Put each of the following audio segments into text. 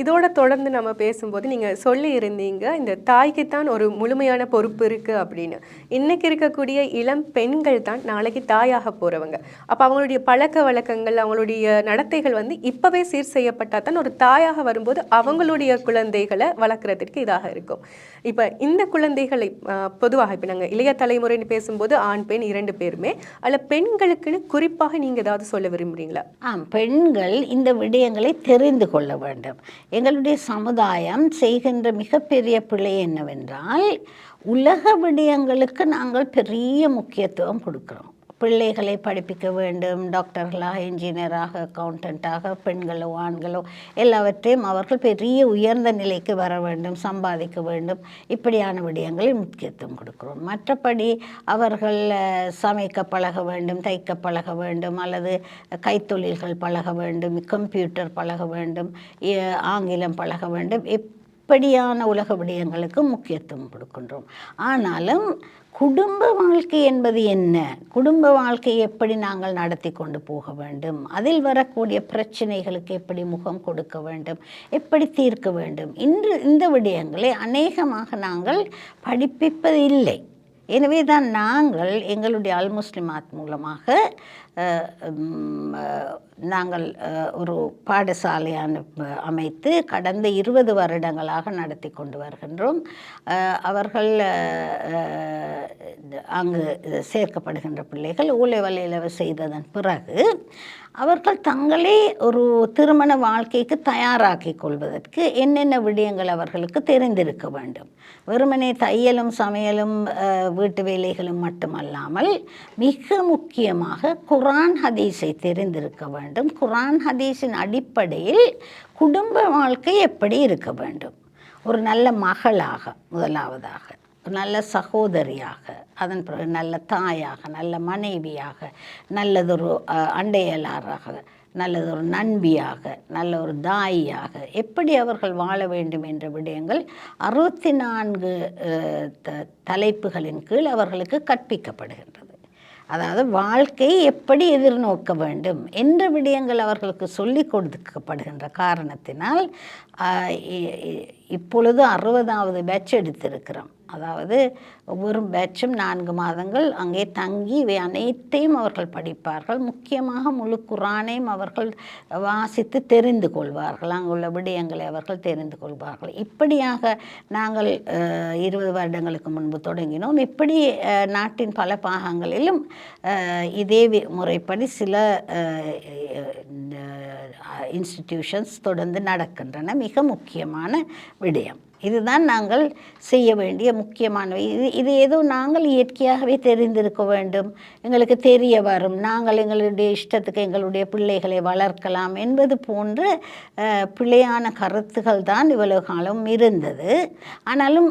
இதோட தொடர்ந்து நம்ம பேசும்போது நீங்கள் சொல்லி இருந்தீங்க இந்த தாய்க்குத்தான் ஒரு முழுமையான பொறுப்பு இருக்குது அப்படின்னு. இன்னைக்கு இருக்கக்கூடிய இளம் பெண்கள் தான் நாளைக்கு தாயாக போகிறவங்க அப்போ அவங்களுடைய பழக்க வழக்கங்கள் அவங்களுடைய நடத்தைகள் வந்து இப்போவே சீர் செய்யப்பட்டால் தான் ஒரு தாயாக வரும்போது அவங்களுடைய குழந்தைகளை வளர்க்குறதுக்கு இதாக இருக்கும். இப்போ இந்த குழந்தைகளை பொதுவாக இப்போ நாங்கள் இளைய தலைமுறைன்னு பேசும்போது ஆண் பெண் இரண்டு பேருமே அதில் பெண்களுக்குன்னு குறிப்பாக நீங்கள் ஏதாவது சொல்ல விரும்புகிறீங்களா ஆம் பெண்கள் இந்த விடயங்களை தெரிந்து கொள்ள வேண்டும். எங்களுடைய சமுதாயம் செய்கின்ற மிகப்பெரிய பிழை என்னவென்றால் உலக விடயங்களுக்கு நாங்கள் பெரிய முக்கியத்துவம் கொடுக்கிறோம். பிள்ளைகளை படிப்பிக்க வேண்டும் டாக்டர்களாக இன்ஜினியராக அக்கௌண்டண்ட்டாக பெண்களோ ஆண்களோ எல்லாவற்றையும் அவர்கள் பெரிய உயர்ந்த நிலைக்கு வர வேண்டும் சம்பாதிக்க வேண்டும். இப்படியான விடயங்களில் முக்கியத்துவம் கொடுக்கிறோம். மற்றபடி அவர்கள் சமைக்க பழக வேண்டும் தைக்க பழக வேண்டும் அல்லது கைத்தொழில்கள் பழக வேண்டும் கம்ப்யூட்டர் பழக வேண்டும் ஆங்கிலம் பழக வேண்டும். இப்படியான உலக விடயங்களுக்கு முக்கியத்துவம் கொடுக்கின்றோம். ஆனாலும் குடும்ப வாழ்க்கை என்பது என்ன? குடும்ப வாழ்க்கையை எப்படி நாங்கள் நடத்தி கொண்டு போக வேண்டும்? அதில் வரக்கூடிய பிரச்சனைகளுக்கு எப்படி முகம் கொடுக்க வேண்டும்? எப்படி தீர்க்க வேண்டும்? இன்று இந்த விடயங்களை அநேகமாக நாங்கள் படிப்பிப்பதில்லை. எனவே தான் நாங்கள் எங்களுடைய அல் முஸ்லிமாத் மூலமாக நாங்கள் ஒரு பாடசாலை அனுப்ப அமைத்து கடந்த இருபது வருடங்களாக நடத்தி கொண்டு வருகின்றோம். அவர்கள் அங்கு சேர்க்கப்படுகின்ற பிள்ளைகள் ஊலை வலையில் செய்ததன் பிறகு அவர்கள் தங்களே ஒரு திருமண வாழ்க்கைக்கு தயாராக்கி கொள்வதற்கு என்னென்ன விடயங்கள் அவர்களுக்கு தெரிந்திருக்க வேண்டும். வெறுமனே தையலும் சமையலும் வீட்டு வேலைகளும் மட்டுமல்லாமல் மிக முக்கியமாக குரான் ஹதீஸை தெரிந்திருக்க வேண்டும். குரான் ஹதீஸின் அடிப்படையில் குடும்ப வாழ்க்கை எப்படி இருக்க வேண்டும்? ஒரு நல்ல மகளாக முதலாவதாக. நல்ல சகோதரியாக அதன் பிறகு நல்ல தாயாக நல்ல மனைவியாக நல்லதொரு அண்டையலாராக நல்லதொரு நண்பியாக நல்ல ஒரு தாயியாக எப்படி அவர்கள் வாழ வேண்டும் என்ற விடயங்கள் அறுபத்தி நான்கு த- தலைப்புகளின் கீழ் அவர்களுக்கு கற்பிக்கப்படுகின்றது. அதாவது வாழ்க்கையை எப்படி எதிர்நோக்க வேண்டும் என்ற விடயங்கள் அவர்களுக்கு சொல்லிக் கொடுக்கப்படுகின்ற காரணத்தினால் இப்பொழுது அறுபதாவது பேட்ச் எடுத்திருக்கிறோம். அதாவது ஒவ்வொரு பேட்சும் நான்கு மாதங்கள் அங்கே தங்கி இவை அனைத்தையும் அவர்கள் படிப்பார்கள். முக்கியமாக முழு குரானையும் அவர்கள் வாசித்து தெரிந்து கொள்வார்கள். அங்குள்ள விடயங்களை அவர்கள் தெரிந்து கொள்வார்கள். இப்படியாக நாங்கள் இருபது வருடங்களுக்கு முன்பு தொடங்கினோம். இப்படி நாட்டின் பல பாகங்களிலும் இதே முறைப்படி சில இன்ஸ்டிடியூஷன்ஸ் தொடர்ந்து நடக்கின்றன. மிக முக்கியமான விடயம். இதுதான் நாங்கள் செய்ய வேண்டிய முக்கியமானவை. இது இது ஏதோ நாங்கள் இயற்கையாகவே தெரிந்திருக்க வேண்டும். எங்களுக்கு தெரிய வரும். நாங்கள் எங்களுடைய இஷ்டத்துக்கு எங்களுடைய பிள்ளைகளை வளர்க்கலாம் என்பது போன்ற பிள்ளையான பிழையான தான் இவ்வளவு காலம் இருந்தது. ஆனாலும்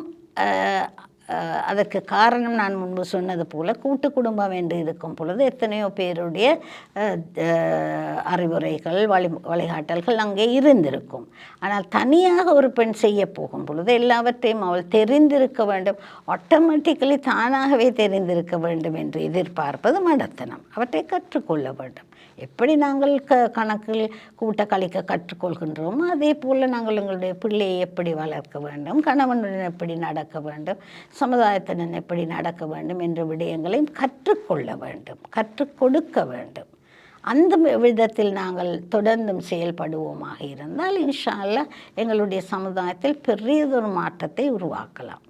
அதற்கு காரணம் நான் முன்பு சொன்னது போல் கூட்டு குடும்பம் என்று இருக்கும் பொழுது எத்தனையோ பேருடைய அறிவுரைகள் வழி வழிகாட்டல்கள் அங்கே இருந்திருக்கும். ஆனால் தனியாக ஒரு பெண் செய்ய போகும் பொழுது எல்லாவற்றையும் அவள் தெரிந்திருக்க வேண்டும். ஆட்டோமேட்டிக்கலி தானாகவே தெரிந்திருக்க வேண்டும் என்று எதிர்பார்ப்பது மடத்தனம். அவற்றை கற்றுக்கொள்ள வேண்டும். எப்படி நாங்கள் க கணக்கில் கூட்ட கழிக்க கற்றுக்கொள்கின்றோமோ அதே போல் நாங்கள் எங்களுடைய பிள்ளையை எப்படி வளர்க்க வேண்டும் கணவனுடன் எப்படி நடக்க வேண்டும் சமுதாயத்தினர் எப்படி நடக்க வேண்டும் என்ற விடயங்களையும் கற்றுக்கொள்ள வேண்டும் கற்றுக் கொடுக்க வேண்டும். அந்த விதத்தில் நாங்கள் தொடர்ந்தும் செயல்படுவோமாக இருந்தால் இன்ஷா அல்லாஹ் எங்களுடைய சமுதாயத்தில் பெரியதொரு மாற்றத்தை உருவாக்கலாம்.